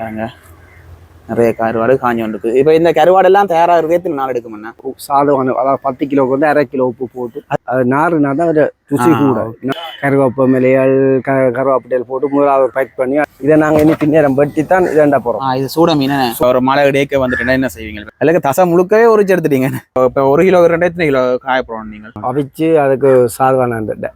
பாருங்க நிறைய கருவாடு காஞ்சி வந்துருக்கு. இப்போ இந்த கருவாடெல்லாம் தயாராகிறதுக்கு எத்தனை நாள் எடுக்கும்ண்ணா சாதம் அதாவது பத்து கிலோக்கு வந்து அரை கிலோ உப்பு போட்டு அது நாறுனா தான் அது ருசி ஆ, கூட. கருவேப்ப மிலைகள் க கருவேப்பிலைகள் போட்டு முதலாவது பேக் பண்ணி இதை நாங்கள் இனி பின்னேரம் வெட்டி தான் இதண்டா போகிறோம் இது சூட மீன் ஒரு மழை இடையக்க வந்துட்டுனா என்ன செய்வீங்க? அதுக்கு தசை முழுக்கவே உரிச்சு எடுத்துட்டீங்க. இப்போ ஒரு கிலோ ரெண்டாயிரத்தி கிலோ காய போடணும் நீங்கள்? அவிச்சு அதுக்கு சாதவான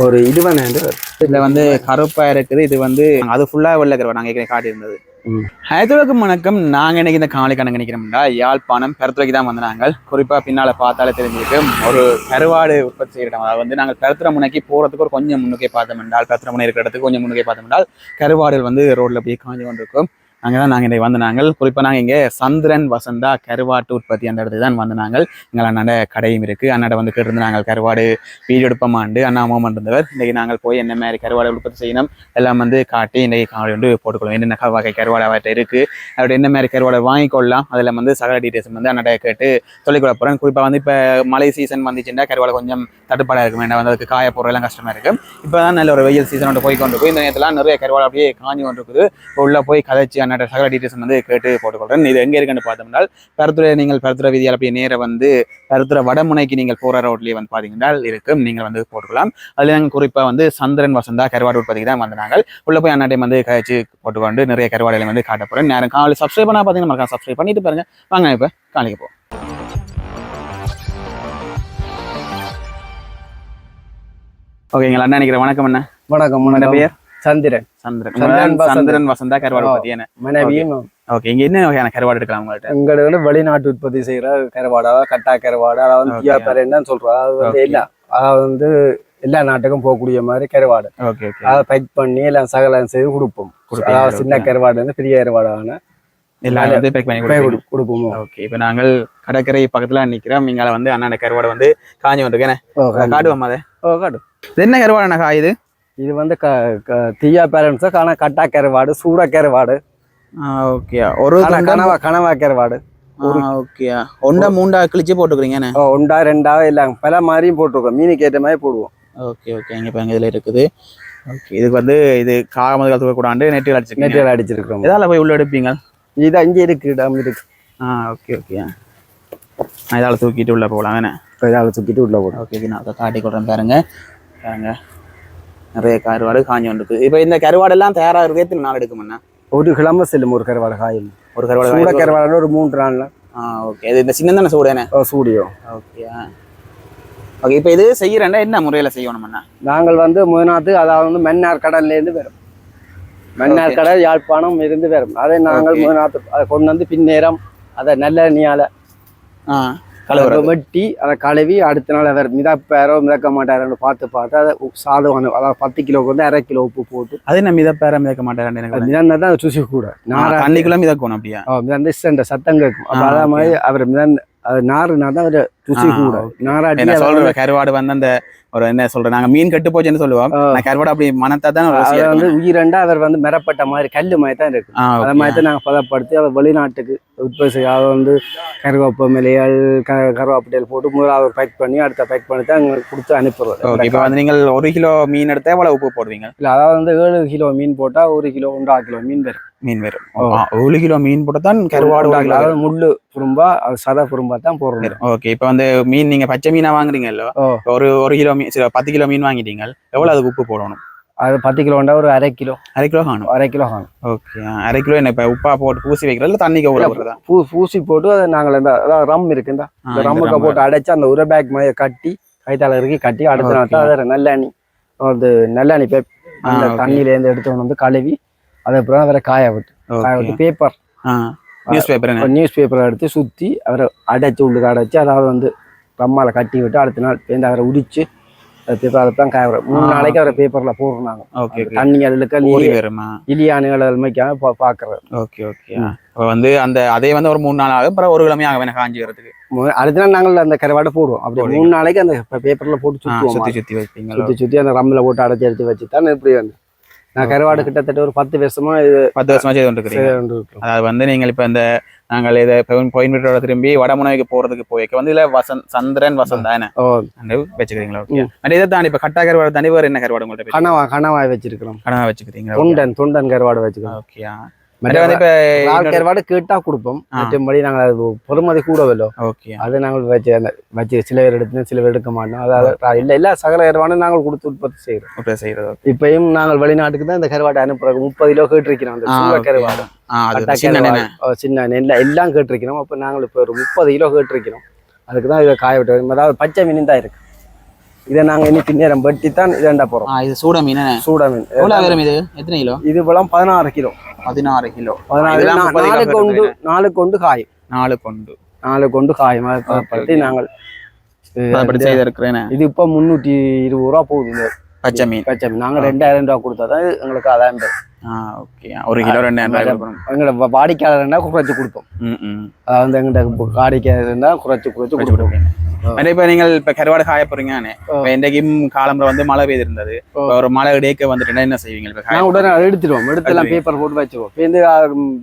ஒரு இது வேணாண்டு இதுல வந்து கருப்பா இருக்குது இது வந்து அது ஃபுல்லா வெள்ளை கருவா. நாங்க ஏற்கனவே காட்டியிருந்தது. ம். ஹைதராபாத் வணக்கம் நாங்க இன்னைக்கு இந்த காலை கணக்கு நினைக்கிறோம்டா. யாழ்ப்பாணம் பெருத்துறைக்கு தான் வந்து நாங்கள் குறிப்பா பின்னால பார்த்தாலே தெரிஞ்சிருக்கு. ஒரு கருவாடு உற்பத்தி செய்கிற இடம். அதாவது வந்து நாங்கள் பெருத்துறை முனைக்கு போறதுக்கு ஒரு கொஞ்சம் முன்னுக்கே பார்த்தோம் என்றால் பெருத்துறை முனை இருக்கிற இடத்துக்கு கொஞ்சம் முன்னுக்கே பார்த்தோம் என்றால் கருவாடுகள் வந்து ரோட்டில் அப்படியே காஞ்சு கொண்டிருக்கும். அங்கே தான் நாங்கள் இன்றைக்கு வந்து நாங்கள் குறிப்பாக நாங்கள் இங்கே சந்திரன் வசந்தா கருவாட்டு உற்பத்தி அந்த இடத்துக்கு தான் வந்து நாங்கள் எங்கள் அண்ணாட கடையும் இருக்குது அண்ணாட வந்து கேட்டிருந்து நாங்கள் கருவாடு வீடு எடுப்பமாண்டு அண்ணா அம்மாவும் இருந்தவர். இன்றைக்கி நாங்கள் போய் என்ன மாதிரி கருவாடு உற்பத்தி செய்யணும் எல்லாம் வந்து காட்டி இன்றைக்கி காவடி வந்து போட்டுக்கொள்வோம். என்னென்ன வகை கருவாடு அவர்கிட்ட இருக்குது அவர்கிட்ட என்ன மாதிரி கருவாடை வாங்கிக்கொள்ளலாம் அதில் வந்து சகல டீட்டெயில்ஸ் வந்து அண்ணாட கேட்டு சொல்லிக்கொள்ள போகிறேன் குறிப்பாக வந்து இப்போ மழை சீசன் வந்துச்சுன்னா கருவாடு கொஞ்சம் தட்டுப்பாடாக இருக்கும். வேண்டாம் வந்து அதுக்கு காய போடுறதெல்லாம் கஷ்டமாக இருக்கும் இப்போ தான் நல்ல ஒரு வெயில் சீசனோட போய் கொண்டு போய் இந்த நேரத்தில் நிறைய கருவாடு அப்படியே காஞ்சி கொண்டு இருக்குது உள்ளே போய் கதைச்சு அண்ணாட சகல டீட்டெயில்ஸ் வந்து கேட்டு போட்டுக்கொள்கிறேன் இது எங்கே இருக்குன்னு பார்த்தோம்னால் பெருத்துறை நீங்கள் பெருத்துறை வீதியால் அப்படியே நேர வந்து பெருத்துறை வடமுனைக்கு நீங்கள் போகிற ரோட்லேயே வந்து பார்த்தீங்கன்னா இருக்கும். நீங்கள் வந்து போட்டுக்கலாம். அதில் நாங்கள் குறிப்பாக வந்து சந்திரன் வசந்தா கருவாடு உற்பத்திக்கு தான் வந்து நாங்கள் உள்ள போய் அண்ணாட்டையும் வந்து கழிச்சு போட்டுக்கொண்டு நிறைய கருவாடுகளை வந்து காட்ட போகிறேன் நேரம் காலை சப்ஸ்கிரைப் பண்ணா பார்த்தீங்கன்னா மறக்காம சப்ஸ்கிரைப் பண்ணிட்டு பாருங்க. வாங்க இப்போ காலைக்கு போ ஓகேங்களா அண்ணா நினைக்கிறேன் வணக்கம் அண்ணா. வணக்கம் பேர்? சந்திரன். சந்திரன். சந்திரன் வசந்தா. கருவாடு என்ன? மனைவியும் ஓகே. இங்க என்ன வகையான கருவாடு எடுக்கலாம் உங்கள்ட்ட? வெளிநாட்டு உற்பத்தி செய்யற கருவாடா கட்டா கருவாடு அதாவது வந்து Okay. தியாபரன்னு சொல்றோம். அது வந்து Okay. எல்லாம் அதாவது வந்து எல்லா நாட்டுக்கும் போகக்கூடிய மாதிரி கருவாடு. அதை பேக் பண்ணி எல்லாம் சகலம் செய்து கொடுப்போம். அதாவது சின்ன. கருவாடு வந்து பெரிய கருவாடான எல்லாம் வந்து பேக் பண்ணி. கொடுப்போம். ஓகே இப்போ நாங்கள் கடற்கரை பக்கத்துல நிக்கிறோம். இங்கால வந்து அண்ணாண்ட கருவாடு வந்து காஞ்சி வந்துருக்கேன் காட்டுவோம் அதை? ஓ, காட்டு இது என்ன கருவாடு அண்ணா காயுது இது வந்து க க- தீயா பேரண்ட்ஸ் காண கட்டா கருவாடு சூட கருவாடு ஓகே. ஒரு கனவா கனவா கருவாடு ஓகே. ஒண்டா மூண்டா கிழிச்சு போட்டுக்கிறீங்கண்ணே ஓ, ஒண்டா ரெண்டா எல்லாம் பல மாதிரியும் போட்டிருக்கோம். மீனுக்கு ஏற்ற மாதிரி போடுவோம். Okay okay. இங்க இப்போ இதில் இருக்குது. ஓகே இதுக்கு வந்து இது காமது காலத்துக்கு கூடாண்டு நெட்டில் அடிச்சுக்கீங்க நெட்டில் அடிச்சிருக்கிறோம். எதால போய் உள்ள எடுப்பீங்க? இது இங்கே இருக்கு இடம் இருக்கு. ஆ ஓகே ஓகே. இதால் தூக்கிட்டு உள்ள போகலாம் வேணே இதால் சுற்றிட்டு உள்ள போடும் ஓகே நான் அதை காட்டி கொடுறேன் பாருங்க. பாருங்க. நிறைய கருவாடு காஞ்சி வந்துருக்கு. இப்போ இந்த கருவாடெல்லாம் தயாராகிறதுக்கு எத்தனை நாள் எடுக்குமண்ணா ஒரு கிழமை செல்லும் ஒரு கருவாடு காயும். ஒரு கருவாடு சூட கருவாடு ஒரு மூன்று நாள்ல. ஆ ஓகே இது இந்த சின்ன தானே சூடேனே ஓ, சூடியோ. ஓகே ஓகே இப்போ இது செய்யறேன்டா என்ன முறையில் செய்யணுமண்ணா நாங்கள் வந்து முதநாத்து அதாவது வந்து மன்னார் கடல்ல இருந்து வரும். மன்னார். கடல் யாழ்ப்பாணம் இருந்து வரும். அதை நாங்கள். முதநாத்து அதை கொண்டு வந்து பின்னேரம் அதை நல்ல நீயால ஆ. கழுவுறது வெட்டி அதை கழுவி அடுத்த நாள் அவர் மிதப்பாரோ மிதக்க மாட்டாரோன்னு பார்த்து பார்த்து அதை சாதம் அதாவது பத்து கிலோக்கு வந்து அரை கிலோ உப்பு போட்டு அது என்ன மிதப்பேர மிதக்க மாட்டேன் எனக்கு அது மிதந்தா தான் ருசி கூட நாரா தண்ணிக்குள்ள மிதக்கணும் அப்படியா? மிதந்து இந்த சத்தம் கேட்கும். அப்போ அதே. மாதிரி அவர் மிதந்து அது நாறுனா தான் அது ருசி கூட. நாராட்டி சொல்ற கருவாடு வந்து அந்த ஒரு என்ன சொல்றேன் நாங்க மீன் கெட்டு போச்சுன்னு சொல்லுவோம். கருவாடு அப்படி மனத்தா தான் வந்து. உயிரண்டா அவர் வந்து மிரப்பட்ட மாதிரி கல்லு மாதிரி தான் இருக்கு அதை. மாதிரி தான் நாங்கள் பதப்படுத்தி அதை வெளிநாட்டுக்கு உற்பத்தி செய்ய அதை வந்து கருவேப்ப மிலைகள் க கருவேப்பிலைகள் போட்டு முதலாவது பேக் பண்ணி அடுத்த பேக் பண்ணி தான் எங்களுக்கு கொடுத்து அனுப்புறது இப்போ வந்து நீங்கள் ஒரு கிலோ மீன் எடுத்தா எவ்வளவு உப்பு போடுவீங்க? இல்லை அதாவது வந்து ஏழு கிலோ மீன் போட்டால் ஒரு கிலோ ஒன்றா கிலோ மீன் வரும். மீன் வரும். ஒரு கிலோ மீன் போட்டு தான் கருவாடு அதாவது முள்ளு புரும்பா அது சத புரும்பா தான் போடுறோம். ஓகே இப்போ வந்து மீன் நீங்க பச்சை மீனா வாங்குறீங்கல்ல. ஒரு ஒரு கிலோ மீன் பத்து கிலோ மீன் வாங்கிட்டீங்க எவ்வளவு அதுக்கு உப்பு போடணும்? அது பத்து கிலோண்டா ஒரு அரை கிலோ. அரை கிலோ காணும். அரை கிலோ காணும். ஓகே அரை கிலோ என்ன இப்போ உப்பா போட்டு பூசி வைக்கிறதுல தண்ணிக்கு பூ பூசி போட்டு அதை நாங்கள் இந்த அதாவது ரம் இருக்கு இந்த ரம்முக்கு ரம் போட்டு அடைச்சு அந்த உர பேக் மாதிரி கட்டி கைத்தால இறுக்கி கட்டி அடுத்த தான் அதை நல்லெண்ணி அது நல்லெண்ணி பே அந்த okay. தண்ணியிலேருந்து எடுத்து வந்து கழுவி அதுக்கப்புறம் அவரை காய விட்டு காய விட்டு பேப்பர் நியூஸ் பேப்பர் நியூஸ் பேப்பரை எடுத்து சுற்றி அவரை அடைச்சி உள்ளுக்கு அடைச்சி அதாவது வந்து ரம்மால கட்டி விட்டு அடுத்த நாள் பேருந்து அவரை உரிச்சு பேப்பர் அதை தான் காய. மூணு நாளைக்கு அவரை பேப்பரில் போடுறாங்க. ஓகே தண்ணி அதில் ஊறி வருமா? இலியானுகள் அது மாதிரிக்காக பா பார்க்குறது. ஓகே ஓகே இப்போ வந்து அந்த அதே வந்து ஒரு மூணு நாள் ஆகும் அப்புறம் ஒரு கிழமை ஆகும் எனக்கு காஞ்சி வரதுக்கு அடுத்த நாள் நாங்கள் அந்த கருவாடை போடுவோம். அப்படி. மூணு நாளைக்கு அந்த பேப்பரில் போட்டு சுத்தி சுத்தி வைப்பீங்க சுற்றி சுற்றி அந்த ரம்மில் போட்டு அடைச்சி எடுத்து வச்சு தான் இப்படி வந்து நான் கருவாடு கிட்டத்தட்ட ஒரு பத்து வருஷமா இது பத்து வருஷமா செய்து இருக்கிறோம். அதாவது வந்து நீங்கள் இப்போ இந்த நாங்கள் இதை கோயம்பேட்டோட திரும்பி வடமுனைக்கு போறதுக்கு போய்க்க வந்து இதுல வசந்த் சந்திரன் வசந்த் தானே? வச்சுக்கிறீங்களா ஓகே இதை தாண்டி இப்போ கட்டா கருவாடு தாண்டி வேறு என்ன கருவாடு உங்கள்கிட்ட கனவா கனவாய் வச்சிருக்கிறோம். கனவா வச்சுக்கிறீங்களா தொண்டன் தொண்டன் கருவாடு வச்சுக்கிறோம் ஓகே மற்ற வந்து இப்ப இறால் கருவாடு கேட்டா கொடுப்போம். மற்றபடி நாங்கள் அது பொறுமதி கூடவല്ലോ ஓகே. அதை நாங்கள் வச்சு அந்த வச்சு சில பேர் எடுத்து சில பேர் எடுக்க மாட்டோம். அதாவது இல்லை எல்லா சகல கருவாடும் நாங்கள் கொடுத்து உற்பத்தி செய்கிறோம். இப்பயும் நாங்கள் வெளிநாட்டுக்கு தான் இந்த கருவாட்டை அனுப்புறோம் முப்பது கிலோ கேட்டிருக்கிறோம். அந்த. கருவாடு. சின்ன நெல்ல எல்லாம் கேட்டிருக்கிறோம். அப்போ நாங்கள் இப்போ ஒரு முப்பது கிலோ கேட்டிருக்கிறோம். அதுக்கு தான் இதை காய விட்டு அதாவது பச்சை மீன் தான் இருக்கு. இதை நாங்கள் இனி பின்னேரம் வெட்டி தான் இதண்டா இது சூட மீன்? சூட மீன். எவ்வளவு இது? எத்தனை கிலோ? இது போலாம் பதினாறு கிலோ. பதினாறு கிலோ. நாலு கொண்டு. நாலு கொண்டு காயும் நாலு கொண்டு. நாலு கொண்டு காயும் அதை okay. நாங்கள் இது இப்போ முந்நூற்றி இருபது ரூபா போகுது. பச்சை மீன். பச்சை மீன். நாங்கள் ரெண்டாயிரம் ரூபா கொடுத்தா தான் எங்களுக்கு அதான் பேர் ஓகே. ஒரு கிலோ ரெண்டாயிரம் ரூபாய் எங்களோட வாடிக்கையாளர்னா குறைச்சி கொடுப்போம். அதாவது எங்கள்கிட்ட வாடிக்கையாளர்னா குறைச்சி குறைச்சி கொடுப்போம். மற்ற இப்ப நீங்கள் இப்ப கருவாடு காய போறீங்கன்னு இப்ப இன்றைக்கும் காலம்புற வந்து மழை பெய்து இருந்தது ஓ. இப்ப ஒரு மழை இடைக்க வந்துட்டுனா என்ன செய்வீங்க? இப்ப உடனே அதை எடுத்துருவோம் எடுத்து எல்லாம். பேப்பர் போட்டு வச்சுருவோம். பேருந்து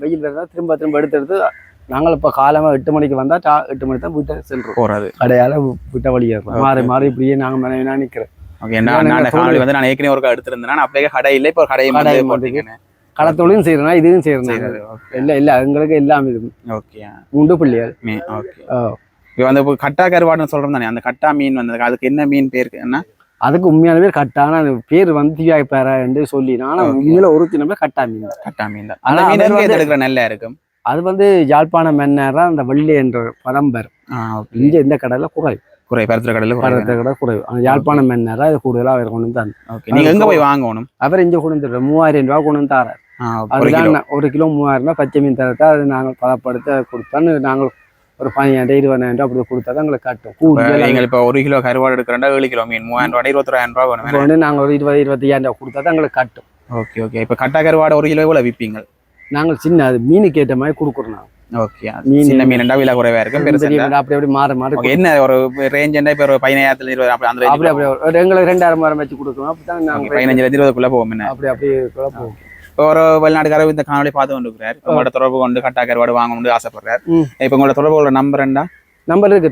வெயில் இருந்தால் திரும்ப திரும்ப எடுத்து எடுத்து நாங்கள் இப்போ காலமாக எட்டு மணிக்கு வந்தால் டா எட்டு மணி தான் வீட்டை செல்றோம். போறது. கடையால் விட்ட வழி ஏறுறோம் Okay. மாறி மாறி இப்படியே நாங்கள் மனைவி நான் நிற்கிறேன் ஓகே நான் நான் காணொளி வந்து நான் ஏற்கனவே ஒரு எடுத்திருந்தேன். அப்படியே கடை இல்லை இப்போ ஒரு கடையை கடை போட்டீங்கன்னு களத்தொழிலும் செய்கிறேன்னா இதுவும் ஓகே இல்லை இல்லை எங்களுக்கு எல்லாம் இது. ஓகே மூன்று பிள்ளைகள். ஓகே. இப்போ வந்து இப்போ கட்டா கருவாடுன்னு சொல்றோம் தானே அந்த கட்டா மீன் வந்தது அதுக்கு என்ன மீன் பேர் என்ன? அதுக்கு உண்மையான பேர் கட்டான பேர் வந்து திவ்யாய்ப்பாரா என்று சொல்லி ஆனால். உண்மையில ஒருத்தின பேர் கட்டா மீன். தான். கட்டா மீன் தான். ஆனா அந்த மீன் எடுக்கிற நல்லா இருக்கும்? அது வந்து யாழ்ப்பாண மன்னரா அந்த வள்ளி என்ற பரம்பர். இங்க இந்த கடையில குறைவு குறை பருத்திர கடையில் பரத்தை கடை குறைவு. அந்த யாழ்ப்பாண மன்னரா இது கூடுதலா அவர் கொண்டு வந்தாங்க ஓகே நீங்க எங்க போய் வாங்கணும்? அவர் இங்க கொண்டு வந்துடுற மூவாயிரம் ரூபாய் கொண்டு வந்து தரார். அதுதான் ஒரு கிலோ. மூவாயிரம் ரூபாய் பச்சை மீன் தரத்தா அது நாங்கள் பதப்படுத்த கொடுத்தான்னு நாங்கள் ஒரு பதினஞ்சாயிரம் இருபதாயிரம் ரூபாய் அப்படி கொடுத்தா தான் எங்களுக்கு காட்டும். நீங்கள் இப்போ ஒரு கிலோ கருவாடு எடுக்கிறா ஏழு கிலோ மீன். மூவாயிரம் ரூபாய் இருபத்தொராயிரம் ரூபாய் இப்போ வேணும் வந்து நாங்கள் ஒரு இருபது இருபத்தையாயிரம் ரூபாய் கொடுத்தா தான் எங்களுக்கு காட்டும். Okay okay. இப்போ கட்டா கருவாடு ஒரு கிலோ எவ்வளவு விற்பீங்க நாங்கள் சின்ன அது மீனுக்கு ஏற்ற மாதிரி கொடுக்குறோம் நாங்கள். ஓகே மீன் சின்ன மீன் விலை குறைவா இருக்கும் பெரிய அப்படி அப்படி மாறி மாறி ஓகே என்ன ஒரு ரேஞ்ச் என்ன? இப்போ ஒரு பதினாயிரத்துல இருபது அப்படி அந்த அப்படி அப்படி. எங்களுக்கு ரெண்டாயிரம் மரம் வச்சு கொடுக்குறோம் அப்படிதான் நாங்கள் இருபதுக்குள்ள போவோம் என்ன? அப்படி அப்படி இப்போ ஒரு வெளிநாட்டுக்காரர் இந்த காணொலி பார்த்து கொண்டு இருக்கிறார் உங்களோட தொடர்பு கொண்டு கட்டா கருவாடு வாங்கணும்னு ஆசைப்படுறார். இப்போ உங்களோட தொடர்பு கொள்ள நம்பர் என்ன நம்பர் இருக்கு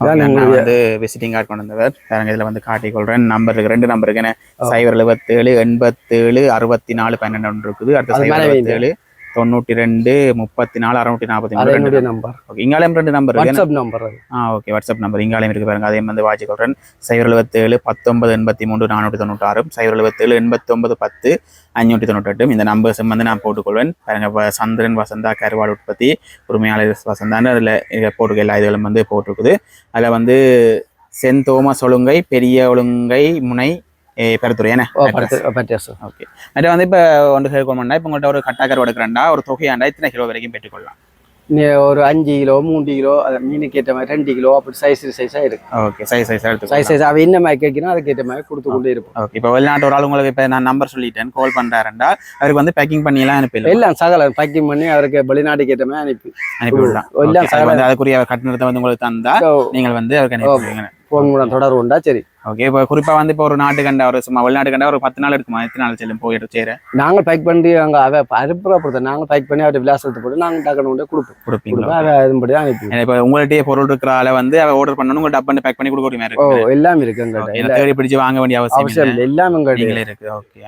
நான் வந்து விசிட்டிங் கார்டு கொண்டு வந்தவர். இதுல வந்து காட்டிக் கொள்றேன். நம்பர் இருக்கு ரெண்டு நம்பர் இருக்கு சைபர் எழுபத்தேழு எண்பத்தேழு அறுபத்தி நாலு பன்னெண்டு ஒன்று இருக்குது. அடுத்த சைபர். எழுபத்தேழு தொண்ணூற்றி ரெண்டு முப்பத்தி நாலு அறுநூற்றி நாற்பத்தி அது மூணு நம்பர். ஓகே இங்காலயம் ரெண்டு நம்பர்? வாட்ஸ்அப் நம்பர் அது. ஆ ஓகே வாட்ஸ்அப் நம்பர். இங்காலயம் இருக்கு பாருங்க. அதையும் வந்து வாட்சி கொள்றேன் சைபர் எழுபத்தேழு பத்தொன்பது எண்பத்தி மூன்று நானூற்றி தொண்ணூற்றாறு சைபர் எழுபத்தேழு எண்பத்தொன்பது பத்து அஞ்சூற்றி தொண்ணூற்றெட்டு இந்த நம்பர்ஸும் வந்து நான் போட்டுக்கொள்வேன். பாருங்க சந்திரன் வசந்தா கருவாடு உற்பத்தி உரிமையாளர் வசந்தான்னு அதில் போட்டுக்க எல்லா இதுகளும் வந்து போட்டிருக்குது. அதில் வந்து சென் தோமஸ் ஒழுங்கை பெரிய ஒழுங்கை முனை ஏ, பெருத்துறை என்ன ஓ பத்து பத்து சார் ஓகே மற்ற வந்து இப்போ ஒன்று கேட்கணும்னா இப்போ உங்கள்கிட்ட ஒரு கட்டாக்கர் எடுக்கிறேன்டா ஒரு தொகையாண்டா இத்தனை கிலோ வரைக்கும் பெற்றுக்கொள்ளலாம் நீ ஒரு அஞ்சு கிலோ மூன்று கிலோ அது மீனுக்கு ஏற்ற மாதிரி ரெண்டு கிலோ அப்படி சைஸ் சைஸாக இருக்கு ஓகே சைஸ் சைஸ் சைஸ் எடுத்துக்கலாம் சைஸ் அவ என்ன மாதிரி கேட்கணும் அதுக்கு ஏற்ற மாதிரி கொடுத்து கொண்டே இருப்போம் ஓகே இப்போ வெளிநாட்டு ஒரு ஆள் உங்களுக்கு இப்போ நான் நம்பர் சொல்லிட்டேன் கால் பண்ணுறாருண்டா அவருக்கு வந்து பேக்கிங் பண்ணி எல்லாம் அனுப்பிடலாம் எல்லாம் சகல பேக்கிங் பண்ணி அவருக்கு வெளிநாட்டுக்கு ஏற்ற மாதிரி அனுப்பி அனுப்பி விடலாம் எல்லாம் அதுக்குரிய கட்டணத்தை வந்து உங்களுக்கு தந்தா நீங்கள் வந்து அவருக்கு அனுப்பி ஃபோன் மூலம் தொடர்பு உண்டா சரி. ஓகே இப்போ குறிப்பா வந்து இப்போ ஒரு நாட்டு கண்டா ஒரு சும்மா வெளிநாட்டு கண்டா ஒரு பத்து நாள் இருக்குமா? எத்தனை நாள் செல்லும் போயிட்டு சேர? நாங்கள் பேக் பண்ணி அங்கே அவ அனுப்புறா பொறுத்த நாங்கள் பேக் பண்ணி அவர்கிட்ட விலாசத்தை போட்டு நாங்கள் டக்குனு கொண்டு கொடுப்போம். கொடுப்பீங்களா? கொடுப்போம் அவ அதுபடி தான் அனுப்பி இப்போ உங்கள்கிட்டயே பொருள் இருக்கிற ஆளை வந்து அவ ஆர்டர் பண்ணணும் உங்க டப்பன் பேக் பண்ணி கொடுக்குற மாதிரி ஓ எல்லாம் இருக்கு எங்கள்கிட்ட தேடி பிடிச்சு வாங்க வேண்டிய அவசியம் இல்லை. எல்லாம் எங்கள்கிட்ட இருக்கு. ஓகே.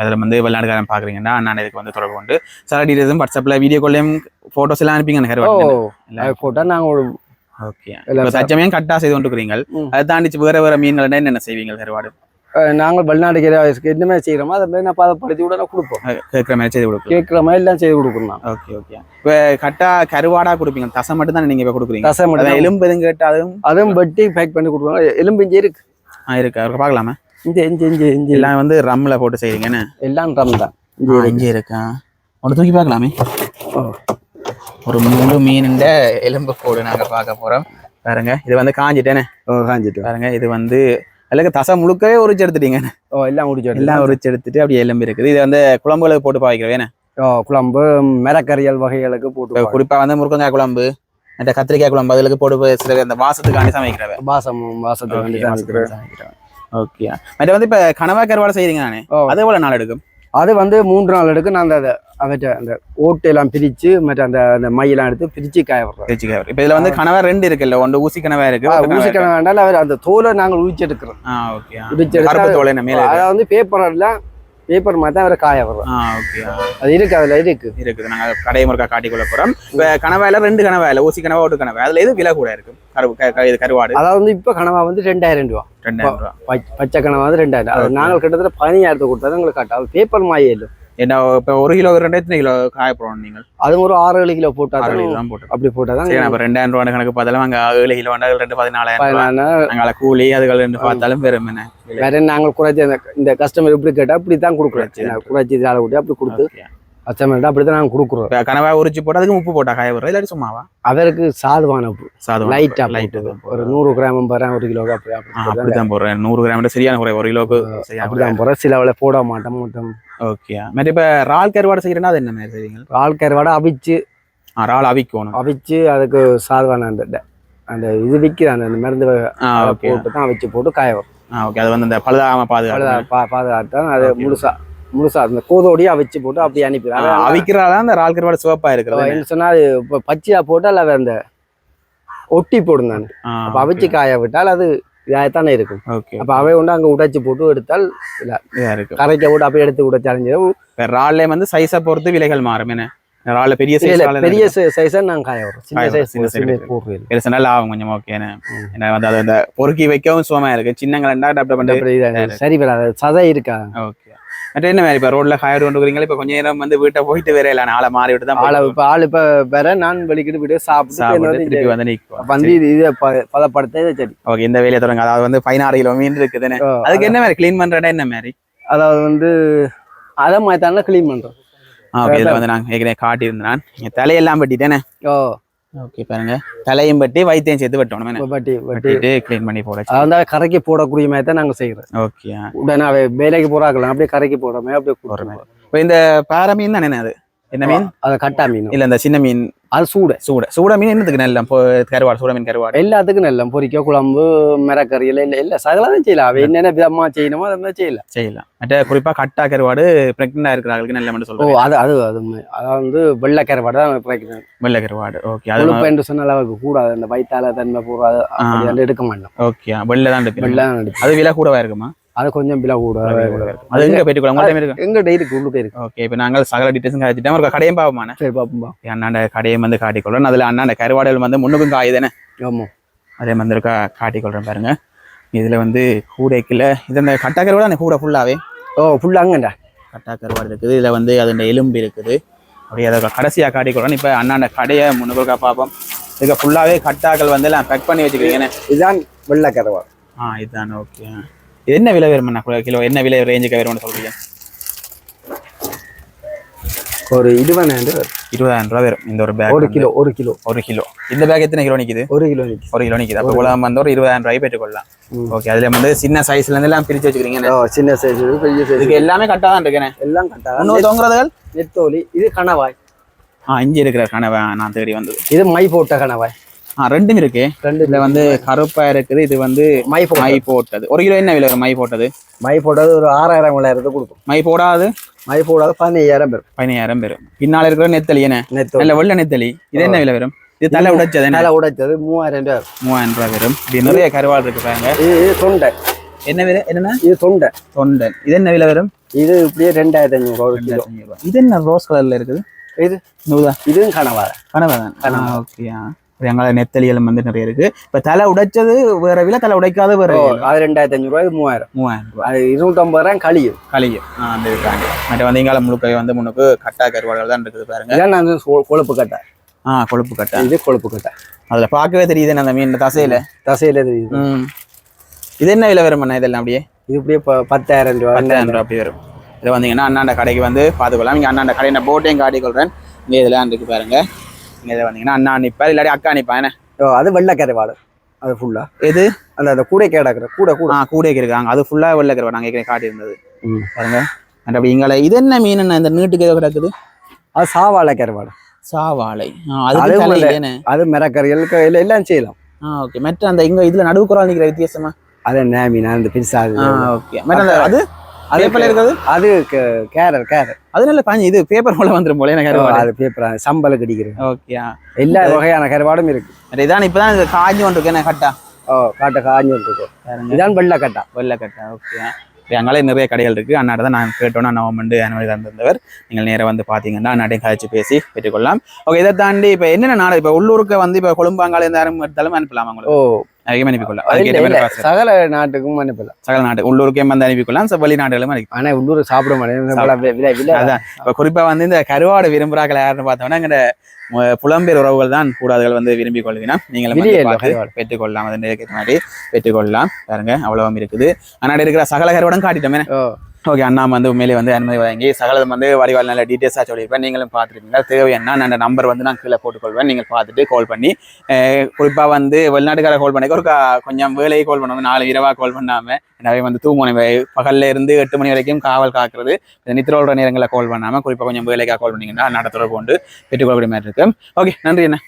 அதுல வந்து வெளிநாட்டுக்காரன் பாக்குறீங்கன்னா நான் இதுக்கு வந்து தொடர்பு கொண்டு சில டீடைல்ஸும் வாட்ஸ்அப்ல வீடியோ கால்லையும் போட்டோஸ் எல்லாம் அனுப்பிங்க எனக்கு அது போட்டால் நாங்கள் ஒரு தச்சமையும் கட்டா செய்து கொண்டுக்கிறீங்க ம். அதை தாண்டி வேற வேற மீன்கள் என்னென்ன செய்வீங்க கருவாடு நாங்கள் வெளிநாட்டுக்கு ஏதாவது என்ன மாதிரி செய்கிறோமோ அதை மாதிரி நான் பதப்படுத்தி நான் கொடுப்போம். கேட்குற மாதிரி செய்து கொடுக்கலாம். கேட்குற மாதிரி எல்லாம் செய்து கொடுக்கணும் ஓகே ஓகே இப்போ கட்டா கருவாடா கொடுப்பீங்க. தசை மட்டும் தான் நீங்க இப்போ கொடுக்குறீங்க? தசை மட்டும். எலும்பு எதுவும் கேட்டு அதுவும்? அதுவும் வெட்டி பேக் பண்ணி கொடுக்கணும். எலும்பு இஞ்சி இருக்கு. ஆ, இருக்கு. அவருக்கு பார்க்கலாமா? இஞ்சி இஞ்சி இஞ்சி இஞ்சி. எல்லாம் வந்து ரம்ல போட்டு செய்றீங்கன்னு எல்லாம் ரம் தான். இஞ்சி இருக்கா. ஒன்று தூக்கி பார்க்கலாமே. ஓ. ஒரு முழு மீனுண்ட எலும்பு போடு நாங்க பார்க்க போறோம். பாருங்க இது வந்து காஞ்சிட்டேனே? ஓ காஞ்சிட்டு பாருங்க இது வந்து அதுக்கு தசை முழுக்கவே உரிச்சு எடுத்துட்டீங்க. ஓ எல்லாம் முடிச்சு எல்லாம் உரிச்சு எடுத்துட்டு அப்படியே எலும்பு இருக்குது. இது வந்து குழம்புகளுக்கு போட்டு பாய்க்கிறேன் ஓ குழம்பு மிரக்கறியல் வகைகளுக்கு போட்டு குறிப்பா வந்து முருங்கக்காய் குழம்பு அந்த கத்திரிக்காய் குழம்பு அதுக்கு போட்டு சில அந்த வாசத்துக்காண்டி சமைக்கிறவ. பாசம் வாசத்துக்கு வேண்டி தான் இருக்கிறேன் ஓகே. மற்ற வந்து இப்ப கனவா கருவாடை செய்றீங்க நானே. ஓ. அது எவ்வளவு நாள் எடுக்கும்? அது வந்து மூன்று நாள் எடுக்கு நான் அந்த அவற்றை அந்த ஓட்டையெல்லாம் பிரித்து மற்ற அந்த அந்த மையெல்லாம் எடுத்து பிரித்து காய விடுறோம் தேய்ச்சிக்காய் இப்ப இதுல வந்து கனவா ரெண்டு இருக்குல்ல ஒன்று ஊசி கனவா இருக்கு ஒரு கனவா வேண்டாம் அவர் அந்த தோலை நாங்கள் உரிச்சு எடுக்கிறோம். ஓகே. உரிச்சு எடுத்து தோலை மேல. அதை வந்து பேப்பர் எல்லாம் பேப்பர் மாதிரி தான் அவரை காய வரும் அது இருக்கு அதுல இருக்கு. இருக்குது. நாங்கள் கடை முறுக்கா காட்டிக்கொள்ள போகிறோம் இப்போ கனவாயில் ரெண்டு கனவாயில் ஊசி கனவா ஒட்டு கனவா அதில் எது விலை கூட இருக்கு? கரு க- க- இது கருவாடு. அதாவது வந்து இப்ப கனவா வந்து ரெண்டாயிரம் ரூபா. ரெண்டாயிரம் ரூபா. பச்ச- கனவா வந்து ரெண்டாயிரம். நாங்கள் கிட்டத்தட்ட பதினாயிரத்து கொடுத்தா உங்களுக்கு காட்டும். பேப்பர் மாயே இல்லை. என்ன இப்போ ஒரு கிலோ ரெண்டு எத்தனை கிலோ காய போகிறோம் நீங்கள். அது ஒரு ஆறு ஏழு கிலோ போட்டா ஆறு கிலோ தான்? போட்டு அப்படி போட்டா தான்? ரெண்டாயிரம் ரூபா கணக்கு பார்த்தாலும் அங்கே ஏழு கிலோ வேண்டாம் ரெண்டு பதினாலாயிரம் நாங்கள் கூலி அதுகள் ரெண்டு பார்த்தாலும் வெறும் என்ன? வேற நாங்கள் குறைச்சி அந்த இந்த கஸ்டமர் இப்படி கேட்டா அப்படி தான் கொடுக்குறோம். குறைச்சி. இதால கூட்டி அப்படி கொடுத்து கஸ்டமர்கிட்ட அப்படி தான் நாங்கள் கொடுக்குறோம் கனவா உரிச்சு போட்டு அதுக்கு உப்பு போட்டா காய வரும் இல்லாட்டி சும்மாவா? அவருக்கு சாதுவான உப்பு. சாதம் லைட்டா லைட் ஒரு நூறு கிராம் ஐம்பது ஒரு கிலோ அப்படி அப்படி தான் போடுறேன். நூறு கிராம் சரியான குறை. ஒரு கிலோக்கு அப்படி தான் போகிறோம் சில அவளை போட மாட்டோம் மொத்தம். ஓகே மற்ற இப்போ இறால் கருவாடு செய்யறேன்னா அது என்ன மாதிரி செய்வீங்க? ஆள் கருவாடை அவிச்சு இறால் அவிக்கணும். அவிச்சு அதுக்கு சாதுவான அந்த அந்த இது விற்கிறாங்க அந்த மருந்து போட்டு தான் அவிச்சு போட்டு காய வரும் ஓகே அது வந்து அந்த பழுதாகாம பாதுகாப்பு பாதுகாத்தான் அது Okay. முழுசா அந்த கோதோடையே அவிச்சு போட்டு அப்படி அனுப்பிடுறாங்க அவிக்கிறால அந்த இறால் கருவாடு சிவப்பா இருக்கிறது. என்ன சொன்னா அது இப்போ பச்சையா போட்டு அல்ல அந்த ஒட்டி போடும் நான் ஆ, அப்போ அவிச்சு காய விட்டால் அது இதாகத்தானே இருக்கும். அப்போ அவை கொண்டு அங்கே உடைச்சு போட்டு எடுத்தால் கரைக்க போட்டு அப்படியே எடுத்து உடைச்சாலும் இறால்ல வந்து சைஸை பொறுத்து விலைகள் மாறும். என்ன? இறால்ல பெரிய சைஸ் பெரிய சைஸா நாங்கள் காய வரும் சின்ன சைஸ் சின்ன நல்லா ஆகும் கொஞ்சம் ஓகே ம். ஏன்னா வந்து அது அந்த பொறுக்கி வைக்கவும் சுகமா இருக்கு. சின்னங்களா டப் பண்ணி அப்படி இது சரி வராது சதை இருக்கா? ஓகே மற்ற என்ன மாதிரி இப்போ ரோட்ல ஹயர் கொண்டு வரீங்களா இப்போ கொஞ்ச நேரம் வந்து வீட்டை போயிட்டு வேற இல்லை ஆளை மாறி விட்டு தான் ஆளை போயிட்டு இப்போ ஆள் இப்போ வேற நான் வெளிக்கிட்டு விட்டு சாப்பிட்டு திருப்பி வந்து நிற்கும் வந்து இது இதை பதப்படுத்த சரி. ஓகே இந்த வேலையை தொடங்க அதாவது வந்து பதினாறு கிலோ மீன் இருக்குதுன்னு. அதுக்கு என்ன மாதிரி க்ளீன் பண்றடா என்ன மாதிரி? அதாவது வந்து அதை மாதிரி தானே க்ளீன் பண்ணுறோம் ஓகே இதில் வந்து நான் ஏற்கனவே காட்டியிருந்தேன். தலையெல்லாம் வெட்டிட்டேனே. ஓ. ஓகே பாருங்க. தலையும் வெட்டி வயிற்றையும் சேர்த்து வெட்டணும் பட்டி பட்டி. வெட்டிட்டு க்ளீன் பண்ணி போட அதை வந்து கரைக்கு போடக்கூடிய மாதிரி தான் நாங்கள் செய்கிறோம் ஓகே உடனே வேலைக்கு போறாக்கலாம் அப்படியே கரைக்கு போடுற மாதிரி அப்படியே கொடுத்துருவோம். இப்போ இந்த பாறை மீன் தானே அது? என்ன மீன்? அதை கட்டா மீன். இல்ல இந்த சின்ன மீன். அது சூடு. சூட. சூட மீன் என்னதுக்கு நல்ல? கருவாடு சூட மீன் கருவாடு. எல்லாத்துக்கும் நல்ல. பொரிக்க குழம்பு மிரக்கறி இல்லை இல்லை இல்லை. சகலாம் செய்யலாம். அவ என்னென்ன விதமா செய்யணுமோ அதை மாதிரி செய்யலாம். செய்யலாம். மற்ற குறிப்பா கட்டா கருவாடு பிரெக்னெண்டா இருக்கிறவங்களுக்கு நல்ல மட்டும் சொல்றேன். அது அது அது. அதாவது வந்து வெள்ளை கருவாடு தான் பிறக்கிறது வெள்ளை கருவாடு. ஓகே அது என்று சொன்ன அளவுக்கு கூடாது. அந்த வயிற்றால தன்மை பூரா எடுக்க மாட்டோம். ஓகே வெள்ளை தான் எடுப்பீங்க. வெள்ளை. அது விலை கூடவா இருக்குமா? அது கொஞ்சம் பில கூட அது எங்க போயிட்டு கூட எங்க டெய்லிக்கு உள்ளுக்கு இருக்கு. ஓகே இப்போ நாங்கள் சகல டீட்டெயில்ஸும் காய்ச்சிட்டோம் ஒரு கடையும் பார்ப்போமாண்ணே சரி பாப்போம்பா அண்ணாண்ட கடையும் வந்து காட்டிக்கொள்றேன் அதில் அண்ணாண்ட கருவாடுகள் வந்து முன்னுக்கும் காயுதானே ஆமா. அதே மாதிரி இருக்கா காட்டிக்கொள்றேன் பாருங்க. இதுல வந்து கூடைக்குள்ள இது அந்த கட்டா கருவாடு? அந்த கூடை ஃபுல்லாவே ஓ ஃபுல்லா அங்கண்டா. கட்டா கருவாடு இருக்குது. இதுல வந்து அதோட எலும்பு இருக்குது. அப்படியே அதை கடைசியாக காட்டிக்கொள்றேன் இப்போ அண்ணாண்ட கடையை முன்னுக்கு பார்ப்போம். இதுக்கு ஃபுல்லாவே கட்டாக்கள் வந்து எல்லாம் பேக் பண்ணி வச்சுக்கிறீங்கண்ணே இதுதான் வெள்ளை கருவாடு. ஆ இதுதான் ஓகே என்ன விலை வருமாண்ணா கிலோ என்ன விலை ரேஞ்சுக்கு வரும்னு சொல்றீங்க? ஒரு இருபதாயிரம் வரும். இருபதாயிரம் ரூபா வரும். இந்த ஒரு பேக் ஒரு கிலோ ஒரு கிலோ. ஒரு கிலோ. இந்த பேக் எத்தனை கிலோ நிக்குது? ஒரு கிலோ ஒரு கிலோ நிக்குது. அப்போ உலகம் வந்து ஒரு இருபதாயிரம் ரூபாய் பெற்றுக்கொள்ளலாம். ஓகே அதுல வந்து சின்ன சைஸ்ல இருந்து எல்லாம் பிரிச்சு வச்சுக்கிறீங்க சின்ன சைஸ் பெரிய சைஸ் இதுக்கு எல்லாமே கரெக்டாக தான் இருக்கேனே எல்லாம் கட்டா இன்னொரு தொங்குறதுகள்? நெத்தோலி இது கணவாய். ஆ இஞ்சி இருக்கிற கனவை நான் தேடி வந்தது. இது மை போட்ட கணவாய். ஆ ரெண்டும் இருக்கு. ரெண்டு இதுல வந்து கருப்பா இருக்குது இது வந்து மை மை போட்டது. ஒரு கிலோ என்ன விலை வரும் மை போட்டது? மை போட்டது ஒரு ஆறாயிரம் ஏழாயிரத்துக்கு கொடுக்கும். மை போடாது? மை போடாத பதினையாயிரம் பேர் பதினாயிரம் பெறும் பின்னால இருக்கிற நெத்தலி என்ன? நல்ல வெள்ள நெத்தலி. இது என்ன விலை வரும்? இது தலை உடைச்சது மேல உடைச்சது மூவாயிரம் ரூபாய் மூவாயிரம் ரூபாய் வரும். இப்படி நிறைய கருவாடு இருக்கு பாருங்க. இது இது தொண்டை. என்ன விலை? என்னன்னா? இது தொண்டை. தொண்டன் இது என்ன விலை வரும்? இது இப்படியே ரெண்டாயிரத்தி ஐநூறு ஒரு கிலோ. இது என்ன ரோஸ் கலர்ல இருக்குது? இது இதுவும் கணவாய் கனவை தான்? ஓகே எங்களை நெத்தலி எல்லாம் வந்து நிறைய இருக்கு. இப்ப தலை உடைச்சது வேற விலை தலை உடைக்காத வேற. அது ரெண்டாயிரத்தி ஐநூறு ரூபாய் மூவாயிரம். மூவாயிரம் ரூபாய். அது இருநூற்றம்பது ரூபாய் கழியும் கழியும் அந்த இருக்காங்க மற்ற வந்து முழுக்க வந்து முன்னுக்கு கட்டா கருவாடுகள் தான் இருக்குது பாருங்க. இதான் நான் கொழுப்பு கட்டை. ஆ கொழுப்பு கட்டை. இது கொழுப்பு கட்டை. அதுல பார்க்கவே தெரியுது அந்த மீன் தசையில. தசையில தெரியுது. இது என்ன விலை வரும் இதெல்லாம் அப்படியே? இது இப்படியே பத்தாயிரம் ரூபாய் பத்தாயிரம் ரூபாய் அப்படி வரும். இது வந்தீங்கன்னா அண்ணாண்ட கடைக்கு வந்து பார்த்துக்கலாம் இங்கே அண்ணாண்ட கடை நான் போட்டையும் காட்டிக்கொள்றேன் இங்கே இதெல்லாம் இருக்கு பாருங்க. இங்கே வந்தீங்கன்னா அண்ணா நிப்பார் இல்லாட்டி அக்கா நிப்பா என்ன? ஓ, அது வெள்ளை கருவாடு அது ஃபுல்லா எது? அந்த அந்த கூடை கேடாக்குற கூட கூட. ஆ கூடைக்கு இருக்காங்க அது ஃபுல்லாக வெள்ளை கருவா நாங்கள் ஏற்கனவே காட்டியிருந்தது. ம். பாருங்க. அப்படி இங்கே இது என்ன மீன் இந்த நீட்டுக்கு ஏதோ கிடக்குது. அது சாவாழை. கருவாடு சாவாழை அது அது மிரக்கறிகள் எல்லாம் செய்யலாம். ஆ ஓகே. மற்ற அந்த இங்க இதுல நடுவுக்குறா நிக்கிற வித்தியாசமா? அது நேமினா அந்த பிரிசா ஆ ஓகே. மற்ற அந்த அது? அது பேப்பர்ல இருக்கிறது அது க- கேரட் கேரட் அது நல்ல பாஞ்சு இது பேப்பர் போல வந்துரும் போல எனக்கு கருவாடு? அது பேப்பர் சம்பளம் கடிக்கிறது ஓகே எல்லா வகையான கருவாடும் இருக்கு. இதான் இப்பதான் இது காஞ்சி கொண்டு இருக்கேன் கட்டா? ஓ காட்டை காஞ்சி இருக்கும் பாருங்க. இதான் வெள்ளை கட்டா. வெள்ளை கட்டா ஓகே அங்காலே நிறைய கடைகள் இருக்குது அண்ணாட்ட தான் நான் கேட்டோன்னா வந்து அனுமதி தந்திருந்தவர். நீங்கள் நேரா வந்து பார்த்தீங்கன்னா அண்ணாட்டையும் கழிச்சு பேசி பெற்றுக்கொள்ளலாம் ஓகே இதை தாண்டி இப்போ என்னென்ன நாடு இப்போ உள்ளூருக்கு வந்து இப்போ கொழும்பாங்கால இருந்து யாரும் எடுத்தாலும் அனுப்பலாம் ஓ. உங்களுக்கு அனுப்பிக்கொள்ளலாம். இல்ல, மாதிரி காசு சகல நாட்டுக்கும் அனுப்பலாம். சகல நாடு உள்ளூருக்கே வந்து அனுப்பிக்கொள்ளலாம். ச- வெளிநாடுகளும் அனுப்பி ஆனா உள்ளூர் சாப்பிட மாட்டேன். அதான். இப்போ குறிப்பா வந்து இந்த கருவாடு விரும்புறாக்கள் யாருன்னு பார்த்தோம்னா எங்கட புலம்பெயர் உறவுகள் தான் கூடாதுகள் வந்து விரும்பி கொள்வினா நீங்களும். பெற்றுக்கொள்ளலாம். அது மாதிரி பெற்றுக்கொள்ளலாம். பாருங்க அவ்வளவும் இருக்குது. அண்ணாடி இருக்கிற சகல கருவாடும் காட்டிட்டோமே ஓகே அண்ணா வந்து உண்மையிலே வந்து அனுமதி வழங்கி சகலம் வந்து வடிவால் நல்ல டீட்டெயில்ஸாக சொல்லியிருப்பேன். நீங்களும் பார்த்துருப்பீங்க. தேவையான அந்த நம்பர் வந்து நான் கீழே போட்டுக்கொள்வேன். நீங்கள் பார்த்துட்டு கால் பண்ணி குறிப்பாக வந்து வெளிநாட்டுக்கார கால் பண்ணி ஒரு கொஞ்சம் வேலையை கால் பண்ணாமல் நாலு இரவாக கால் பண்ணாமல் நிறைய வந்து தூங்கணும் பகலில் இருந்து எட்டு மணி வரைக்கும் காவல் காக்கிறது. நித்திரோட நேரங்களில் கால் பண்ணாமல் குறிப்பாக கொஞ்சம் வேலைக்காக கால் பண்ணீங்கன்னா நடத்துகிற கொண்டு பெற்றுக்கொள்ளக்கூடிய மாதிரி இருக்கு. ஓகே நன்றி என்ன